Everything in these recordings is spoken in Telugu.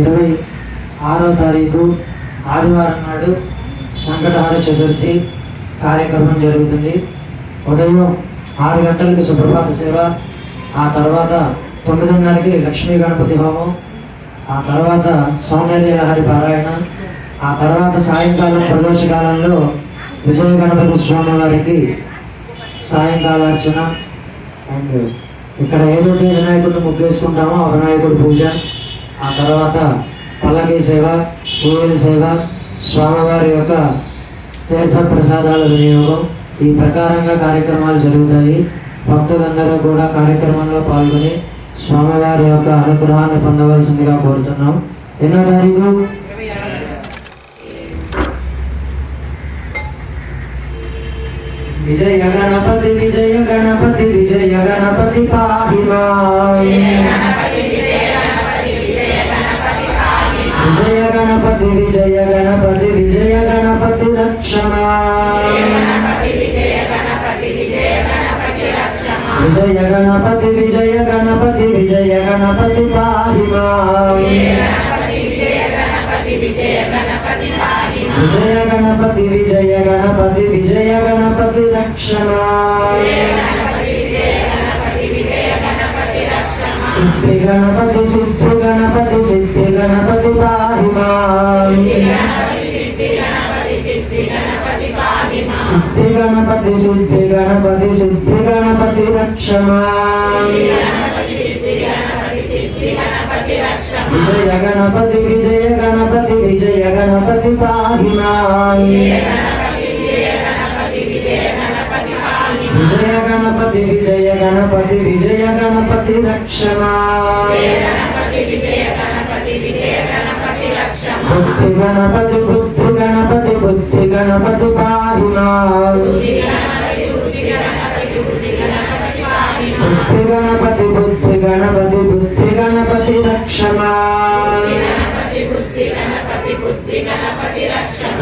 ఇరవై ఆరో తారీఖు ఆదివారం నాడు సంకటహార చతుర్థి కార్యక్రమం జరుగుతుంది. ఉదయం ఆరు గంటలకి సుప్రభాత సేవ ఆ తర్వాత తొమ్మిదిన్నరకి లక్ష్మీ గణపతి హోమం ఆ తర్వాత సౌందర్య లహరి పారాయణ ఆ తర్వాత సాయంకాలం ప్రదోషకాలంలో విజయ గణపతి స్వామి వారికి సాయంకాలార్చన. అండ్ ఇక్కడ ఏదైతే వినాయకుడిని ముగ్గేసుకుంటామో ఆ వినాయకుడి పూజ. ఆ తర్వాత పల్లకి సేవ పూజల సేవ స్వామివారి యొక్క తీర్థ ప్రసాదాల వినియోగం. ఈ ప్రకారంగా కార్యక్రమాలు జరుగుతాయి. భక్తులందరూ కూడా కార్యక్రమంలో పాల్గొని స్వామివారి యొక్క అనుగ్రహాన్ని పొందవలసిందిగా కోరుతున్నాం. ఎన్నో తారీఖు? విజయ గణపతి విజయ గణపతి విజయ గణపతి పాహిమా గణపతి విజయ గణపతి విజయ గణపతి రక్షమా విజయ గణపతి విజయ గణపతి విజయ గణపతి పాహి మాం. విజయ గణపతి విజయ గణపతి విజయ గణపతి రక్షమా సిద్ధి గణపతి సిద్ధి గణపతి సిద్ధి గణపతి సిద్ధి గణపతి రక్షమా విజయ గణపతి విజయ గణపతి విజయ గణపతి పాహినా విజయ గణపతి విజయ గణపతి విజయ గణపతి రక్షమా. బుద్ధి గణపతి బుద్ధి గణపతి బుద్ధి గణపతి పాహి బుద్ధి గణపతి బుద్ధి గణపతి బుద్ధి గణపతి రక్షమా.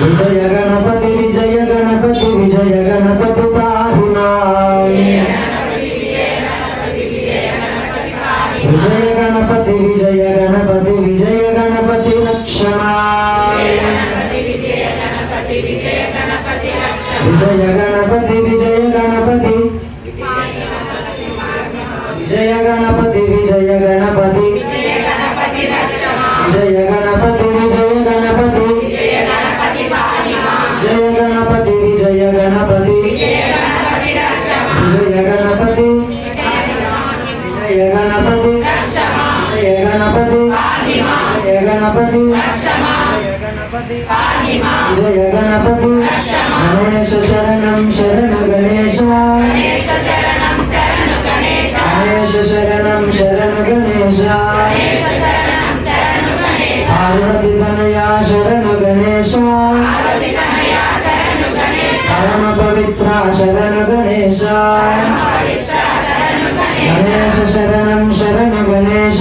విజయ గణపతి విజయ గణపతి విజయ గణపతి పాహి విజయ గణపతి విజయ గణపతి విజయ గణపతి రక్షణా విజయ గణపతి విజయ గణపతి విజయ గణపతి విజయ గణపతి విజయ గణపతి విజయ గణపతి విజయ గణపతి విజయ గణపతి విజయ గణపతి విజయ గణపతి విజయ గణపతి విజయ గణపతి జయ గణపతి. గణేశ శరణం శరణ గణేశ. గణేశ శరణం శరణ గణేశ. పార్వతి తనయా శరణ గణేశ. పరమ పవిత్ర శరణ గణేశ. గణేశ శరణం శరణ గణేశ.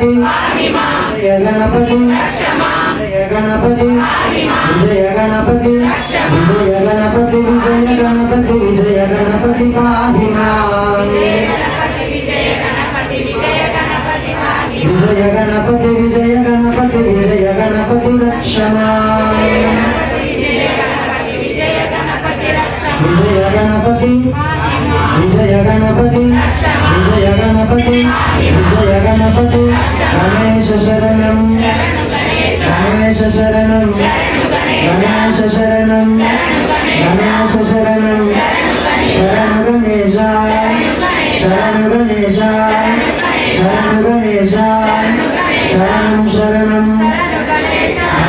గణపతి విజయ గణపతి విజయ గణపతి విజయ గణపతి విజయ గణపతి విజయ గణపతి విజయ గణపతి పాహి మాం. విజయ గణపతి విజయ గణపతి విజయ గణపతి రక్షమా. విజయ గణపతి విజయ గణపతి విజయ గణపతి విజయ గణపతి గణేశ శరణం గణేశ శరణం గణేశ శరణం గణేశ శరణం శరణ గణేశ శరణ గణేశ శరణ గణేశ శరణం శరణం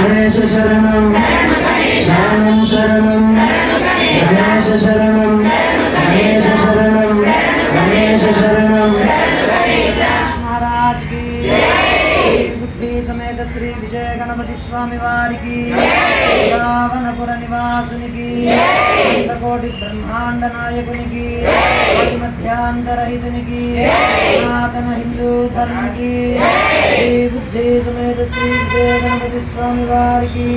గణేశ శరణం శరణం శరణం. గణేశ శరణం గణేశ శరణం గణేశ శరణం. మహారాజ్ की సమేత శ్రీ విజయ గణపతి స్వామి వారికి రావణపుర నివాసునికి కోటి బ్రహ్మాండ నాయకునికి మధ్యాంతరహితునికి సనాతన హిందూ ధర్మకి శ్రీ బుద్ధి సమేత శ్రీ విజయ గణపతి స్వామి వారికి.